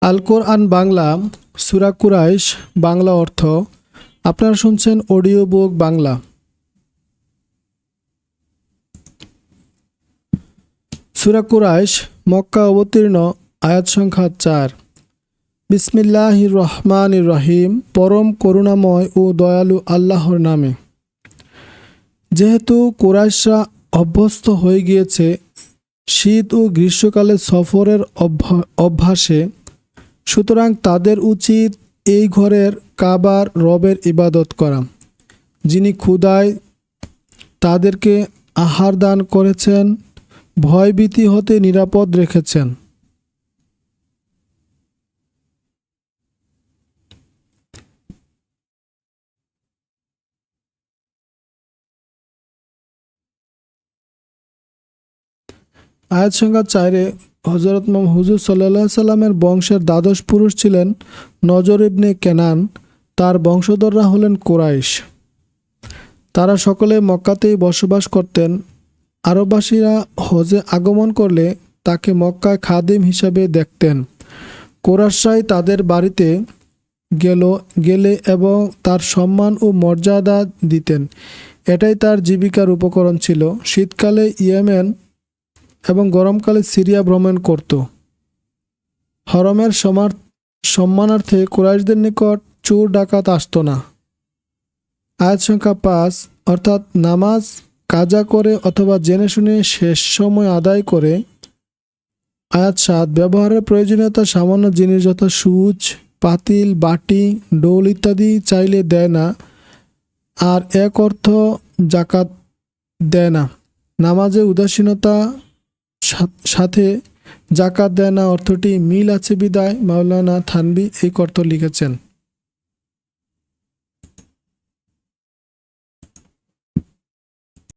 আল কোরআন বাংলা, সুরা কুরাইশ, বাংলা অর্থ। আপনারা শুনছেন অডিও বুক বাংলা। সুরা কুরাইশ, মক্কা অবতীর্ণ, আয়াত সংখ্যা চার। বিসমিল্লাহ রহমান রহিম, পরম করুণাময় ও দয়ালু আল্লাহর নামে। যেহেতু কুরাইশরা অভ্যস্ত হয়ে গিয়েছে, শীত ও গ্রীষ্মকালে সফরের অভ্যা- অভ্যাসে সুতরাং তাদের উচিত এই ঘরের কাবার রবের ইবাদত করা। যিনি ক্ষুদায় তাদেরকে আহার দান করেছেন, ভয়ভীতি হতে নিরাপদ রেখেছেন। আয়াত সংখ্যা চারে হজরত মাম হুজুর সাল্লাহ সাল্লামের বংশের দ্বাদশ পুরুষ ছিলেন নজর ইবনে কেনান। তার বংশধররা হলেন কোরাইশ। তারা সকলে মক্কাতেই বসবাস করতেন। আরববাসীরা হজে আগমন করলে তাকে মক্কায় খাদিম হিসাবে দেখতেন। কোরাশরাই তাদের বাড়িতে গেল, গেলে এবং তার সম্মান ও মর্যাদা দিতেন। এটাই তার জীবিকার উপকরণ ছিল। শীতকালে ইয়েমেন এবং গরমকালে সিরিয়া ভ্রমণ করত। হরমের সমার সম্মানার্থে কুরাইশদের নিকট চোর, ডাকাত আসত না। আয়াত সংখ্যা পাঁচ, অর্থাৎ নামাজ, কাজা করে অথবা জেনে শুনে শেষ সময় আদায় করে। আয়াত সাত, ব্যবহারের প্রয়োজনীয়তা সামান্য জিনিস যথা সুচ, পাতিল, বাটি ডোল ইত্যাদি চাইলে দেয় না। আর এক অর্থ জাকাত দেয় না। নামাজে উদাসীনতা সাথে জাকাত দেয় না অর্থটি মিল আছে বিদায়। মাওলানা থানবি এই কর্ত লিখেছেন।